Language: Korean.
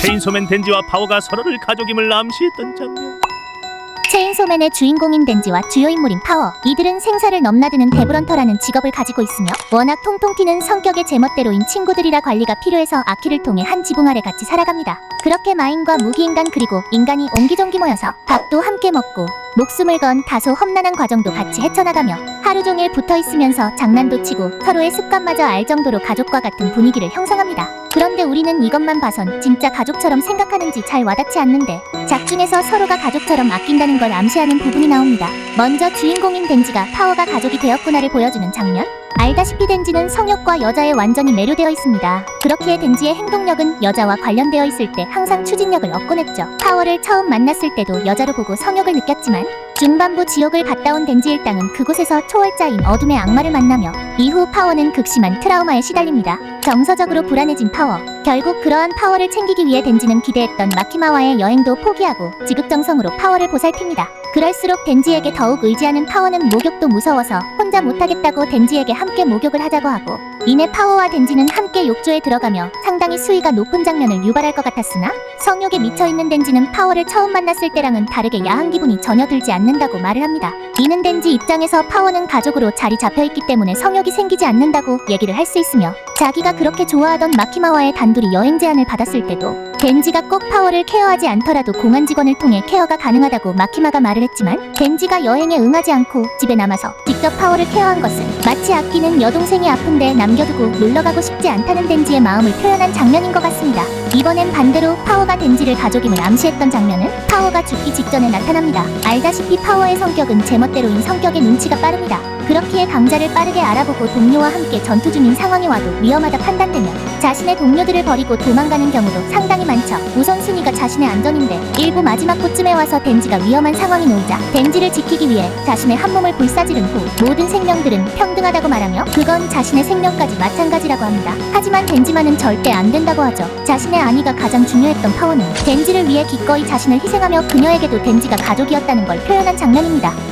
체인소맨 덴지와 파워가 서로를 가족임을 암시했던 장면. 체인소맨의 주인공인 덴지와 주요 인물인 파워 이들은 생사를 넘나드는 데브런터라는 직업을 가지고 있으며 워낙 통통 튀는 성격의 제멋대로인 친구들이라 관리가 필요해서 아키를 통해 한 지붕 아래 같이 살아갑니다 그렇게 마인과 무기인간 그리고 인간이 옹기종기 모여서 밥도 함께 먹고 목숨을 건 다소 험난한 과정도 같이 헤쳐나가며 하루 종일 붙어 있으면서 장난도 치고 서로의 습관마저 알 정도로 가족과 같은 분위기를 형성합니다 그런데 우리는 이것만 봐선 진짜 가족처럼 생각하는지 잘 와닿지 않는데 작중에서 서로가 가족처럼 아낀다는 걸 암시하는 부분이 나옵니다. 먼저 주인공인 덴지가 파워가 가족이 되었구나를 보여주는 장면? 알다시피 덴지는 성욕과 여자에 완전히 매료되어 있습니다. 그렇기에 덴지의 행동력은 여자와 관련되어 있을 때 항상 추진력을 얻곤 했죠. 파워를 처음 만났을 때도 여자로 보고 성욕을 느꼈지만 중반부 지옥을 갔다 온 덴지 일당은 그곳에서 초월자인 어둠의 악마를 만나며 이후 파워는 극심한 트라우마에 시달립니다. 정서적으로 불안해진 파워. 결국 그러한 파워를 챙기기 위해 덴지는 기대했던 마키마와의 여행도 포기하고 지극정성으로 파워를 보살핍니다. 그럴수록 덴지에게 더욱 의지하는 파워는 목욕도 무서워서 혼자 못하겠다고 덴지에게 함께 목욕을 하자고 하고 이내 파워와 덴지는 함께 욕조에 들어가며 상당히 수위가 높은 장면을 유발할 것 같았으나 성욕에 미쳐있는 덴지는 파워를 처음 만났을 때랑은 다르게 야한 기분이 전혀 들지 않는다고 말을 합니다. 이는 덴지 입장에서 파워는 가족으로 자리 잡혀있기 때문에 성욕이 생기지 않는다고 얘기를 할 수 있으며 자기가 그렇게 좋아하던 마키마와의 단둘이 여행 제안을 받았을 때도 덴지가 꼭 파워를 케어하지 않더라도 공안 직원을 통해 케어가 가능하다고 마키마가 말을 했지만 덴지가 여행에 응하지 않고 집에 남아서 직접 파워를 케어한 것은 마치 아끼는 여동생이 아픈데 남겨두고 놀러가고 싶지 않다는 덴지의 마음을 표현한 장면인 것 같습니다. 이번엔 반대로 파워가 덴지를 가족임을 암시했던 장면은 파워가 죽기 직전에 나타납니다. 알다시피 파워의 성격은 제멋 대로인 성격의 눈치가 빠릅니다. 그렇기에 강자를 빠르게 알아보고 동료와 함께 전투 중인 상황이 와도 위험하다 판단되면 자신의 동료들을 버리고 도망가는 경우도 상당히 많죠. 우선순위가 자신의 안전인데 일부 마지막 곳쯤에 와서 덴지가 위험한 상황이 놓이자 덴지를 지키기 위해 자신의 한 몸을 불사지른 후 모든 생명들은 평등하다고 말하며 그건 자신의 생명까지 마찬가지라고 합니다. 하지만 덴지만은 절대 안 된다고 하죠. 자신의 안위가 가장 중요했던 파워는 덴지를 위해 기꺼이 자신을 희생하며 그녀에게도 덴지가 가족이었다는 걸 표현한 장면입니다.